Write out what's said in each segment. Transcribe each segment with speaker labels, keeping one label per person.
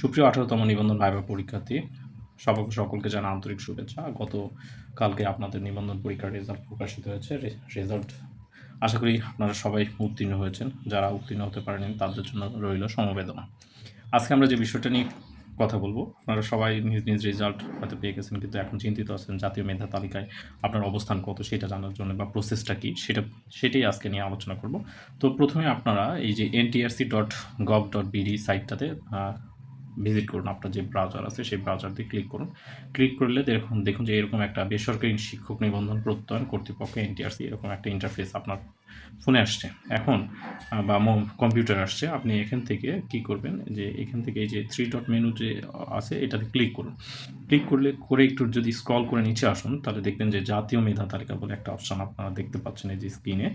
Speaker 1: সুপ্রিয় আঠারোতম নিবন্ধন ভাইবা পরীক্ষার্থী, সব সকলকে জানা আন্তরিক শুভেচ্ছা। গত কালকে আপনাদের নিবন্ধন পরীক্ষার রেজাল্ট প্রকাশিত হয়েছে। রেজাল্ট আশা করি আপনারা সবাই উত্তীর্ণ হয়েছেন। যারা উত্তীর্ণ হতে পারেনি তাদের জন্য রইল সমবেদনা। আজকে আমরা যে বিষয়টা নিয়ে কথা বলব, আপনারা সবাই নিজ নিজ রেজাল্ট হয়তো পেয়ে গেছেন, কিন্তু এখন চিন্তিত আছেন জাতীয় মেধা তালিকায় আপনার অবস্থান কত, সেটা জানার জন্য বা প্রসেসটা কী, সেটা, সেটাই আজকে নিয়ে আলোচনা করব। তো প্রথমে আপনারা এই যে NTRC dot gov dot BD সাইটটাতে visit করুন, আপনার যে ব্রাউজার আছে সেই ব্রাউজার দিয়ে ক্লিক করুন। ক্লিক করলে দেখুন দেখুন যে এরকম একটা বেসরকারি শিক্ষক নিবন্ধন প্রত্যয়ন কর্তৃপক্ষ এনটিআরসি এরকম একটা ইন্টারফেস আপনার ফোনে আসছে। এখন বা কম্পিউটার আসছে। আপনি এখান থেকে কি করবেন যে, এখান থেকে এই যে থ্রি ডট মেনু যে আছে, এটাতে ক্লিক করুন। ক্লিক করলে, করে একটু যদি স্ক্রল করে নিচে আসুন, তাহলে দেখবেন যে জাতীয় মেধা তালিকা বলে একটা অপশন আপনারা দেখতে পাচ্ছেন এই যে স্ক্রিনে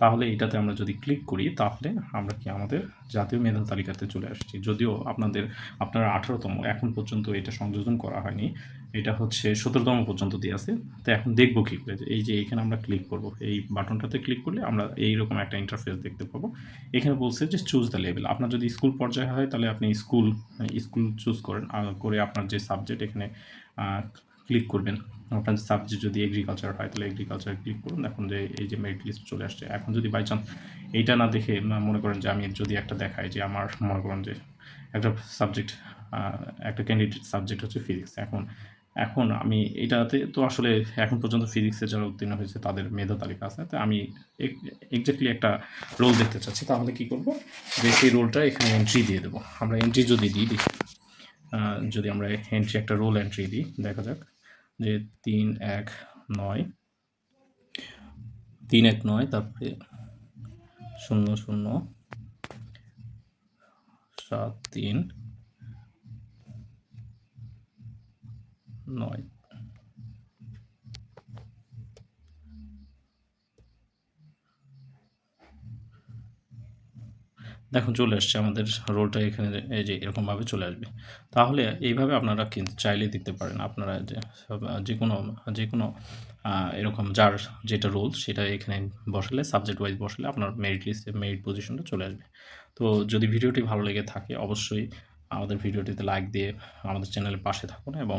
Speaker 1: তাহলে এটাতে আমরা যদি ক্লিক করি, তাহলে আমরা কি আমাদের জাতীয় মেধা তালিকাতে চলে আসছি। যদিও আপনাদের, আপনারা আঠারোতম, এখন পর্যন্ত এটা সংযোজন করা হয়নি। এটা হচ্ছে সতেরোতম পর্যন্ত দিয়ে আছে। তো এখন দেখব কী করে এই যে এখানে আমরা ক্লিক করব, এই বাটনটাতে ক্লিক করলে আমরা এইরকম একটা ইন্টারফেস দেখতে পাবো। এখানে বলছে যে চুজ দ্য লেভেল আপনার যদি স্কুল পর্যায়ে হয় তাহলে আপনি স্কুল স্কুল চুজ করেন করে আপনার যে সাবজেক্ট এখানে ক্লিক করবেন। আপনার সাবজেক্ট যদি এগ্রিকালচার হয় তাহলে এগ্রিকালচার ক্লিক করুন। এখন যে এই যে মেরিট লিস্ট চলে আসছে। এখন যদি বাই চান্স এইটা না দেখে মনে করেন যে আমি যদি একটা দেখাই যে আমার, মনে করেন যে একটা সাবজেক্ট একটা ক্যান্ডিডেট সাবজেক্ট হচ্ছে ফিজিক্স এখন এখন আমি এটাতে তো আসলে এখন পর্যন্ত ফিজিক্সে যারা উত্তীর্ণ হয়েছে তাদের মেধা তালিকা আছে, তো আমি এক্স্যাক্টলি একটা রোল দেখতে চাচ্ছি। তাহলে কি করব? যে সেই রোলটা এখানে এন্ট্রি দিয়ে দেবো। আমরা এন্ট্রি যদি দিই, দেখি। যদি আমরা এন্ট্রি একটা রোল এন্ট্রি দিই, দেখা যাক যে তিন, এক, নয়, তিন, এক, নয়, তারপরে শূন্য শূন্য, সাত, তিন নয় দেখুন, চলে আসছে আমাদের রোলটা এখানে এই যে এরকমভাবে চলে আসবে। তাহলে এইভাবে আপনারা কিন্তু চাইলে দিতে পারেন। আপনারা যে যে কোনো যে কোনো এরকম যার যেটা রোল সেটা এখানে বসালে সাবজেক্ট ওয়াইজ বসালে আপনার মেরিট লিস্টে মেরিট পজিশনটা চলে আসবে। তো যদি ভিডিওটি ভালো লেগে থাকে, অবশ্যই আমাদের ভিডিওটিতে লাইক দিয়ে আমাদের চ্যানেলের পাশে থাকুন এবং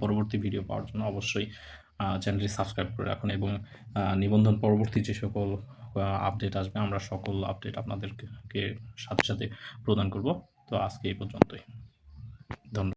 Speaker 1: পরবর্তী ভিডিও পাওয়ার জন্য অবশ্যই চ্যানেলটি সাবস্ক্রাইব করে রাখুন এবং নিবন্ধন পরবর্তী যে সকল আপডেট আসবে আমরা সকল আপডেট আপনাদেরকে সাথে সাথে প্রদান করব। তো আজকে এই পর্যন্তই। ধন্যবাদ।